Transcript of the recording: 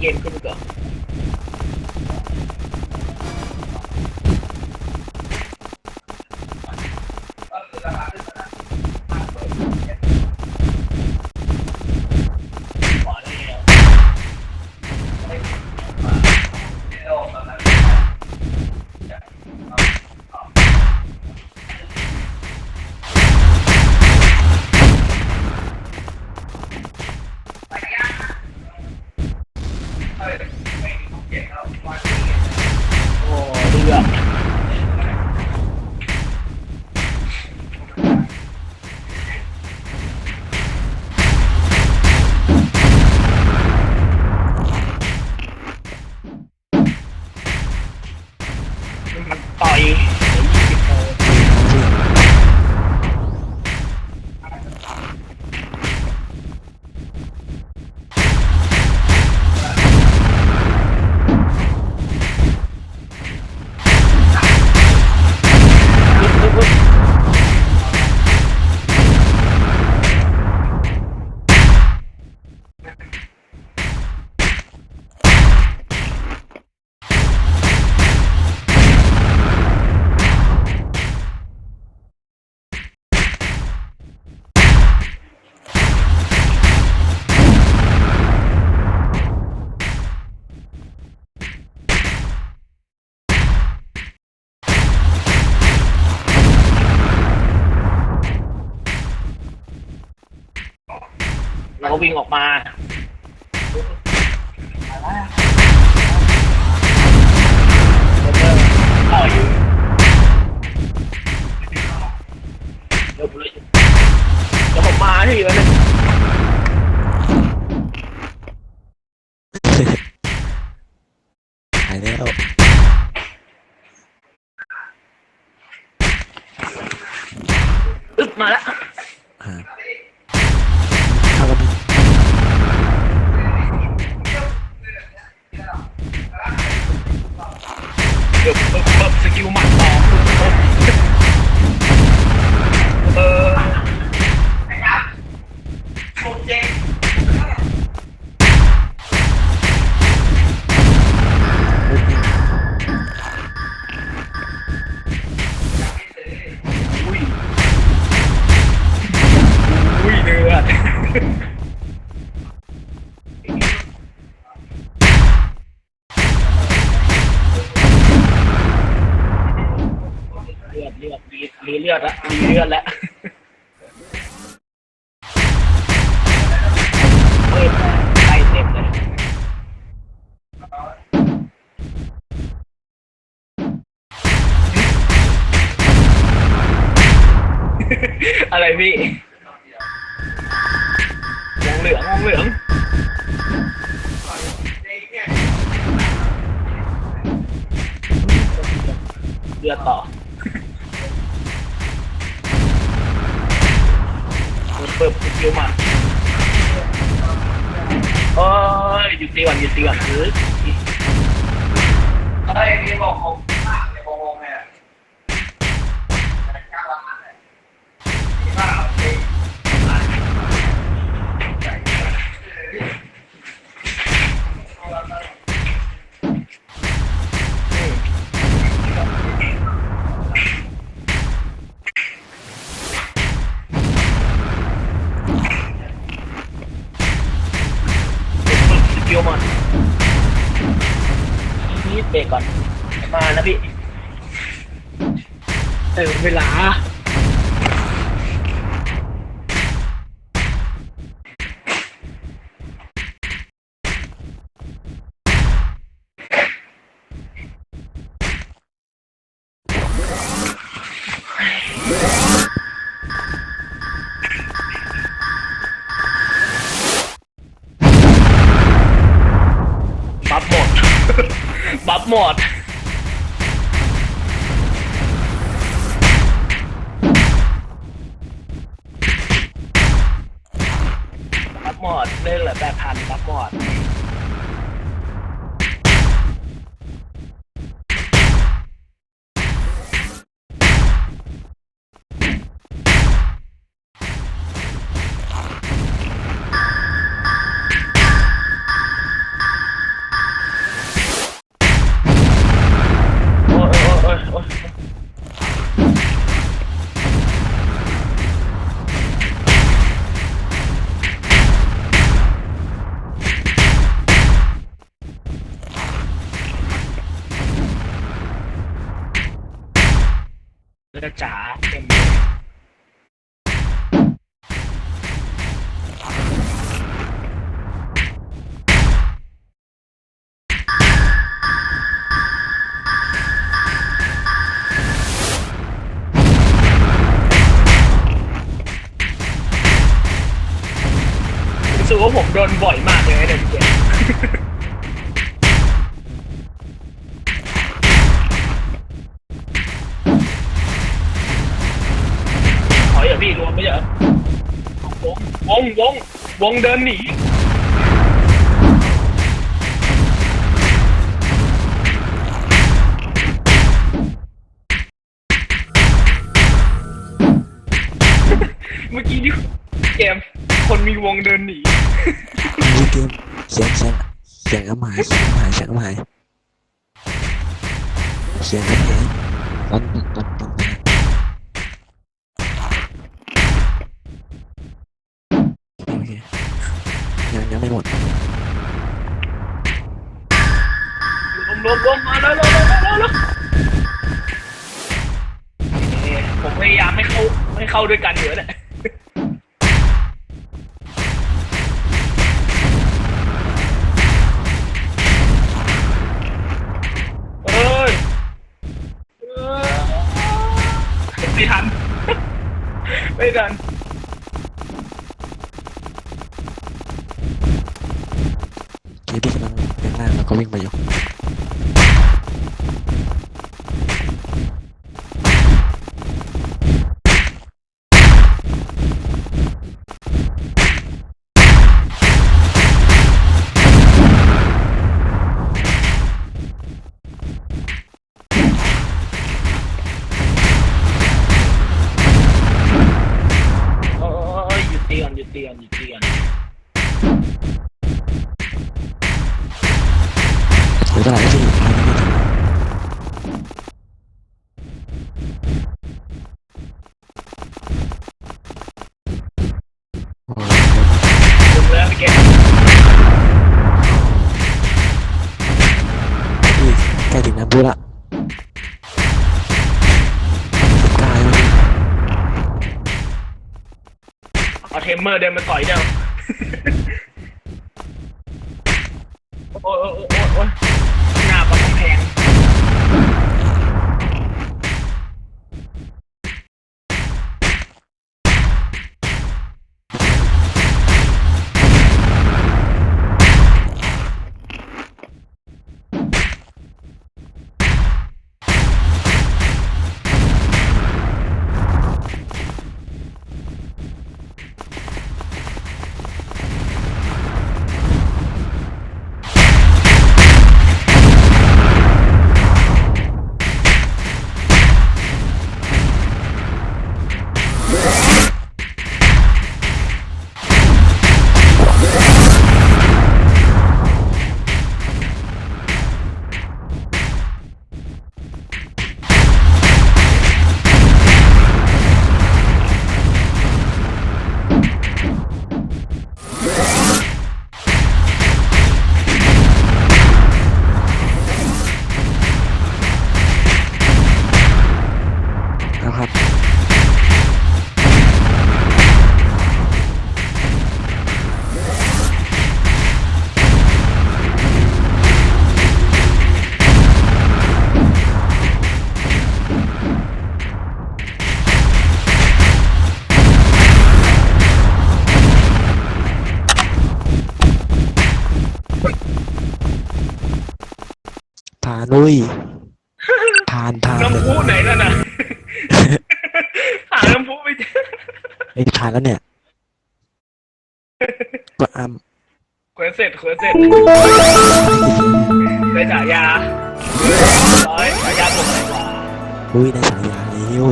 เกม อ้เดือดมันต่อยปึ๊บปึ๊บปึ๊บแล้ว ก็วิ่งออกมาต่อยเดี๋ยวผมเลยเดี๋ยวผมมาที่อยู่นึงหายแล้วอึ๊บมาแล้วอ่า ลือดละรีเลือดละเปิดไล่เต็มเลยอะไรพี่วงเหลืองวงเหลืองเลือดต่อ เปิดเกียวมาโอ้ยหยุดตีก่อนหยุดตีก่อนหรือไอ้นี่บอกผมมากเลยโงงเนี่ยก้าวละมันเลยที่ว่าเอาไป สกิลมันนี่เบรกก่อน มานะพี่เติมเวลา หมด รับหมดเล่นเหลือแปดพันรับหมด จะจ๋าเต็มรู้สึกว่าผมโดนบ่อยมากเลยเด็กเด็ งวงวงเดินหนีเมื่อกี้นี่เกมคนมีวงเดินหนีมีเกมเสียงเสียงเสียงกระหมายเสียงกระหมายเสียงกระหมายเสียงกระหมายตอนตอนตอนโอเค ยังยังไม่หมดรวมรวมรวมมาแล้วแล้วแล้วแล้วแล้วเอ๊ะผมพยายามไม่เข้าไม่เข้าด้วยกันอยู่เนี่ยเอ้ยเอ้ยไม่ทัน ไม่ทัน เกมที่กำลังเป็นล่างแล้วก็วิ่งไปอยู่ เอ้ยหยุดตีก่อนหยุดตีก่อนหยุดตีก่อน หรือเท่าไหร่ที่อันนี้ไม่ถึงโอ้โหลงแล้วพี่เกมพี่ใกล้ถึงน้ำพุละสิบเก้าแล้วเอาเทมเมอร์เดินมาต่อยเดียวโอ้ยโอ้ยโอ้ย ยผ่านผ่านน้ำพุไหนนั่นน่ะหาน้ำพุไม่เจอไอ้ยผ่านแล้วเนี่ยก็อ้ำเควสเสร็จเควสเสร็จได้ฉายาร้อยฉายาผมไหนวะอุ้ยได้ฉายา